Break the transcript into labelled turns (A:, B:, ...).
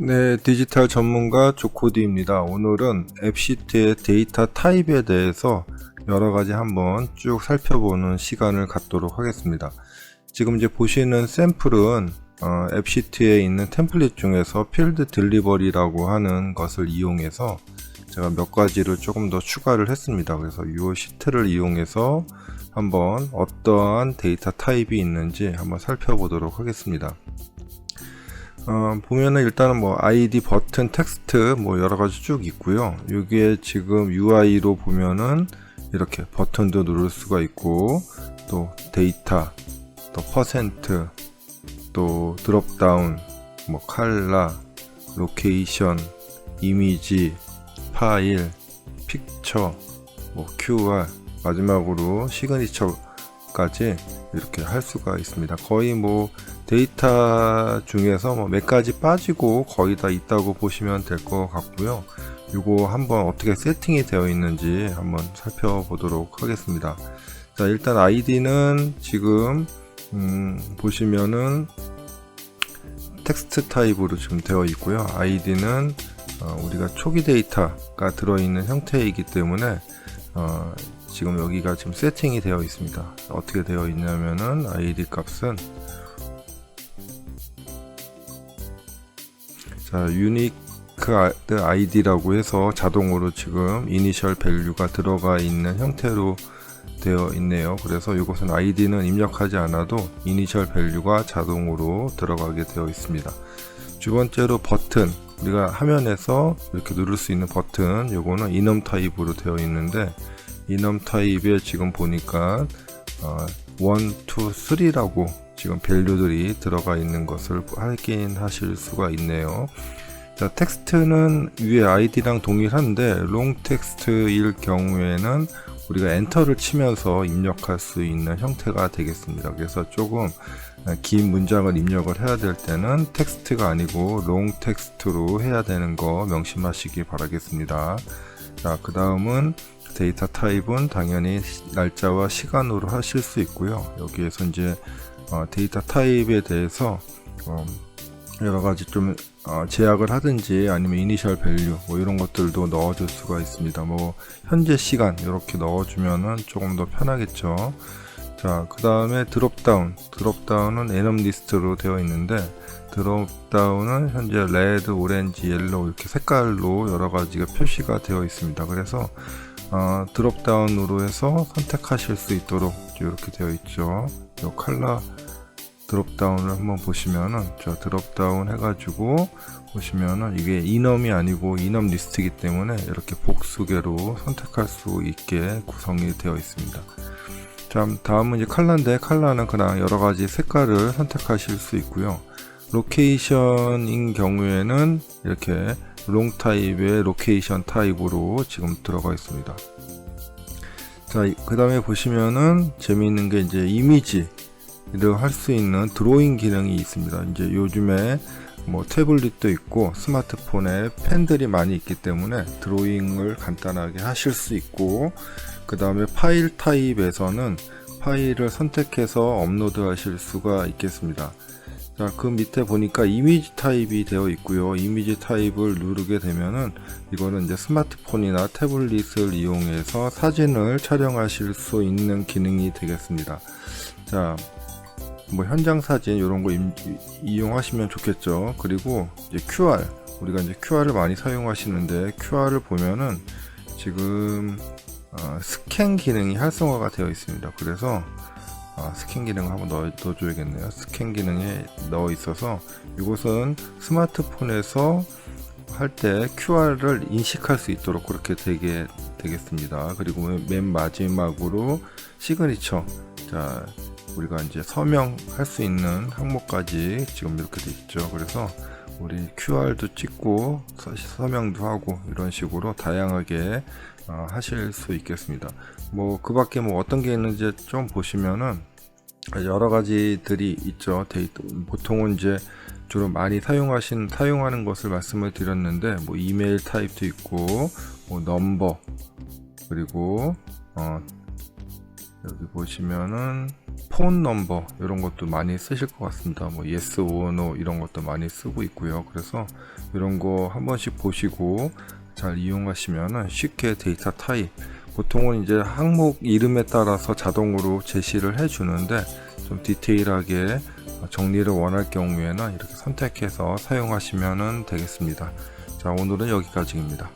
A: 네, 디지털 전문가 조코디입니다. 오늘은 앱시트의 데이터 타입에 대해서 여러 가지 한번 쭉 살펴보는 시간을 갖도록 하겠습니다. 지금 이제 보시는 샘플은 어, 앱시트에 있는 템플릿 중에서 필드 딜리버리라고 하는 것을 이용해서 제가 몇 가지를 조금 더 추가를 했습니다. 그래서 이 시트를 이용해서 한번 어떠한 데이터 타입이 있는지 한번 살펴보도록 하겠습니다. 어, 보면은 일단은 뭐 아이디 버튼 텍스트 뭐 여러 가지 쭉 있고요. 이게 지금 UI로 보면은 이렇게 버튼도 누를 수가 있고 또 데이터 또 퍼센트 또 드롭다운 뭐 칼라 로케이션 이미지 파일 픽처 뭐 QR 마지막으로 시그니처 까지 이렇게 할 수가 있습니다. 거의 뭐 데이터 중에서 뭐 몇 가지 빠지고 거의 다 있다고 보시면 될 것 같고요. 이거 한번 어떻게 세팅이 되어 있는지 한번 살펴보도록 하겠습니다. 자, 일단 아이디는 지금 음, 보시면은 텍스트 타입으로 지금 되어 있고요. 아이디는 어, 우리가 초기 데이터가 들어있는 형태이기 때문에 어, 지금 여기가 지금 세팅이 되어 있습니다. 어떻게 되어 있냐면은 아이디 값은 자 유니크 아이디라고 해서 자동으로 지금 이니셜 밸류가 들어가 있는 형태로 되어 있네요. 그래서 이것은 아이디는 입력하지 않아도 이니셜 밸류가 자동으로 들어가게 되어 있습니다. 두 번째로 버튼 우리가 화면에서 이렇게 누를 수 있는 버튼 요거는 이넘 타입으로 되어 있는데 이넘 타입에 지금 보니까 어, 1, 2, 3라고 지금 밸류들이 들어가 있는 것을 확인하실 수가 있네요. 자, 텍스트는 위에 아이디랑 동일한데 롱 텍스트일 경우에는 우리가 엔터를 치면서 입력할 수 있는 형태가 되겠습니다. 그래서 조금 긴 문장을 입력을 해야 될 때는 텍스트가 아니고 롱 텍스트로 해야 되는 거 명심하시기 바라겠습니다. 자, 그 다음은 데이터 타입은 당연히 날짜와 시간으로 하실 수 있고요. 여기에서 이제 어, 데이터 타입에 대해서 어, 여러 가지 좀 어, 제약을 하든지 아니면 이니셜 밸류 뭐 이런 것들도 넣어줄 수가 있습니다. 뭐 현재 시간 이렇게 넣어주면은 조금 더 편하겠죠. 자, 그 다음에 드롭다운. 드롭다운은 에넘 리스트로 되어 있는데 드롭다운은 현재 레드, 오렌지, 옐로우 이렇게 색깔로 여러 가지가 표시가 되어 있습니다. 그래서 어, 드롭다운으로 해서 선택하실 수 있도록 이렇게 되어 있죠. 이 컬러 드롭다운을 한번 보시면은 저 드롭다운 해가지고 보시면은 이게 이넘이 아니고 이넘 리스트이기 때문에 이렇게 복수개로 선택할 수 있게 구성이 되어 있습니다. 자, 다음은 이제 칼라인데 칼라는 그냥 여러 가지 색깔을 선택하실 수 있고요. 로케이션인 경우에는 이렇게 롱 타입의 로케이션 타입으로 지금 들어가 있습니다. 자, 그 다음에 보시면은 재미있는 게 이제 이미지를 할 수 있는 드로잉 기능이 있습니다. 이제 요즘에 뭐 태블릿도 있고 스마트폰에 펜들이 많이 있기 때문에 드로잉을 간단하게 하실 수 있고 그 다음에 파일 타입에서는 파일을 선택해서 업로드 하실 수가 있겠습니다. 자, 그 밑에 보니까 이미지 타입이 되어 있고요. 이미지 타입을 누르게 되면은 이거는 이제 스마트폰이나 태블릿을 이용해서 사진을 촬영하실 수 있는 기능이 되겠습니다. 자, 뭐 현장 사진 이런 거 임, 이용하시면 좋겠죠. 그리고 이제 QR 우리가 이제 QR을 많이 사용하시는데 QR을 보면은 지금 어, 스캔 기능이 활성화가 되어 있습니다. 그래서 아, 스캔 기능 한번 넣어, 넣어줘야겠네요. 스캔 기능에 넣어 있어서 이것은 스마트폰에서 할 때 QR을 인식할 수 있도록 그렇게 되게 되겠습니다. 그리고 맨 마지막으로 시그니처. 자, 우리가 이제 서명할 수 있는 항목까지 지금 이렇게 돼 있죠. 그래서 우리 QR도 찍고 서명도 하고 이런 식으로 다양하게 어, 하실 수 있겠습니다. 뭐 그 밖에 뭐 어떤 게 있는지 좀 보시면은 여러 가지들이 있죠. 데이터 보통은 이제 주로 많이 사용하신 사용하는 것을 말씀을 드렸는데 뭐 이메일 타입도 있고 뭐 넘버 그리고 어 여기 보시면은 폰 넘버 이런 것도 많이 쓰실 것 같습니다. 뭐 yes or no 이런 것도 많이 쓰고 있고요. 그래서 이런 거 한 번씩 보시고 잘 이용하시면 쉽게 데이터 타입 보통은 이제 항목 이름에 따라서 자동으로 제시를 해주는데 좀 디테일하게 정리를 원할 경우에는 이렇게 선택해서 사용하시면 되겠습니다. 자, 오늘은 여기까지입니다.